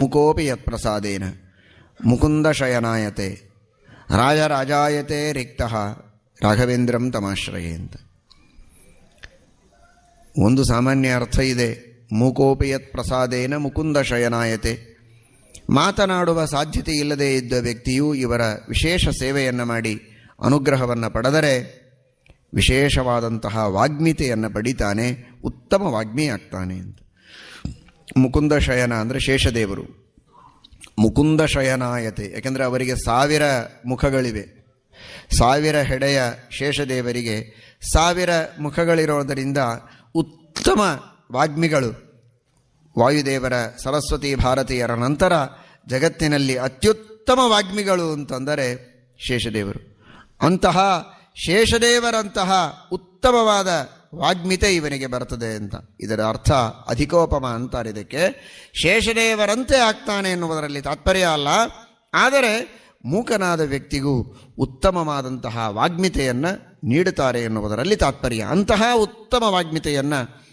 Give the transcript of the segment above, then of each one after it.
ಮುಕೋಪಿ ಯತ್ಪ್ರಸಾದೇನ ಮುಕುಂದ ಶಯನಾಯತೆ ರಾಜರಾಜಾಯತೆ ರಿಕ್ತ ರಾಘವೇಂದ್ರಂ ತಮಾಶ್ರಯೇ ಅಂತ ಒಂದು ಸಾಮಾನ್ಯ ಅರ್ಥ ಇದೆ. ಮೂಕೋಪಿ ಯತ್ ಪ್ರಸಾದೇನ ಮುಕುಂದ ಶಯನಾಯತೆ ಮಾತನಾಡುವ ಸಾಧ್ಯತೆ ಇಲ್ಲದೆ ಇದ್ದ ವ್ಯಕ್ತಿಯು ಇವರ ವಿಶೇಷ ಸೇವೆಯನ್ನು ಮಾಡಿ ಅನುಗ್ರಹವನ್ನು ಪಡೆದರೆ ವಿಶೇಷವಾದಂತಹ ವಾಗ್ಮಿತೆಯನ್ನು ಪಡಿತಾನೆ, ಉತ್ತಮ ವಾಗ್ಮಿ ಆಗ್ತಾನೆ ಅಂತ. ಮುಕುಂದ ಶಯನ ಅಂದರೆ ಶೇಷದೇವರು. ಮುಕುಂದ ಶಯನಾಯತೆ. ಯಾಕೆಂದರೆ ಅವರಿಗೆ ಸಾವಿರ ಮುಖಗಳಿವೆ. ಸಾವಿರ ಹೆಡೆಯ ಶೇಷದೇವರಿಗೆ ಸಾವಿರ ಮುಖಗಳಿರೋದರಿಂದ ಉತ್ತಮ ವಾಗ್ಮಿಗಳು. ವಾಯುದೇವರ ಸರಸ್ವತಿ ಭಾರತೀಯರ ನಂತರ ಜಗತ್ತಿನಲ್ಲಿ ಅತ್ಯುತ್ತಮ ವಾಗ್ಮಿಗಳು ಅಂತಂದರೆ ಶೇಷದೇವರು. ಅಂತಹ ಶೇಷದೇವರಂತಹ ಉತ್ತಮವಾದ ವಾಗ್ಮಿತೆ ಇವನಿಗೆ ಬರ್ತದೆ ಅಂತ. ಇದರ ಅರ್ಥ ಅಧಿಕೋಪಮ ಅಂತಾರೆ ಇದಕ್ಕೆ. ಶೇಷದೇವರಂತೆ ಆಗ್ತಾನೆ ಎನ್ನುವುದರಲ್ಲಿ ತಾತ್ಪರ್ಯ ಅಲ್ಲ. ಆದರೆ ಮೂಕನಾದ ವ್ಯಕ್ತಿಗೂ ಉತ್ತಮವಾದಂತಹ ವಾಗ್ಮಿತೆಯನ್ನು ನೀಡುತ್ತಾರೆ ಎನ್ನುವುದರಲ್ಲಿ ತಾತ್ಪರ್ಯ. ಅಂತಹ ಉತ್ತಮ ವಾಗ್ಮಿತೆಯನ್ನು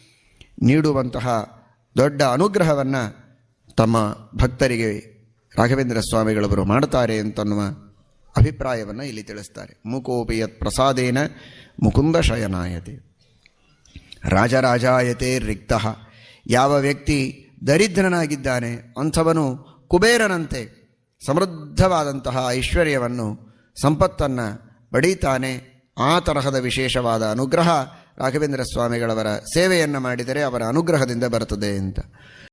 ನೀಡುವಂತಹ ದೊಡ್ಡ ಅನುಗ್ರಹವನ್ನು ತಮ್ಮ ಭಕ್ತರಿಗೆ ರಾಘವೇಂದ್ರ ಸ್ವಾಮಿಗಳವರು ಮಾಡುತ್ತಾರೆ ಅಂತನ್ನುವ ಅಭಿಪ್ರಾಯವನ್ನು ಇಲ್ಲಿ ತಿಳಿಸ್ತಾರೆ. ಮೂಕೋಪಿ ಯತ್ ಪ್ರಸಾದೇನ ಮುಕುಂದ ಶಯನಾಯತೆ. ರಾಜರಾಜಾಯತೆ ರಿಕ್ತ. ಯಾವ ವ್ಯಕ್ತಿ ದರಿದ್ರನಾಗಿದ್ದಾನೆ, ಅಂಥವನು ಕುಬೇರನಂತೆ ಸಮೃದ್ಧವಾದಂತಹ ಐಶ್ವರ್ಯವನ್ನು, ಸಂಪತ್ತನ್ನು ಪಡೀತಾನೆ. ಆ ತರಹದ ವಿಶೇಷವಾದ ಅನುಗ್ರಹ ರಾಘವೇಂದ್ರ ಸ್ವಾಮಿಗಳವರ ಸೇವೆಯನ್ನು ಮಾಡಿದರೆ ಅವರ ಅನುಗ್ರಹದಿಂದ ಬರುತ್ತದೆ ಅಂತ.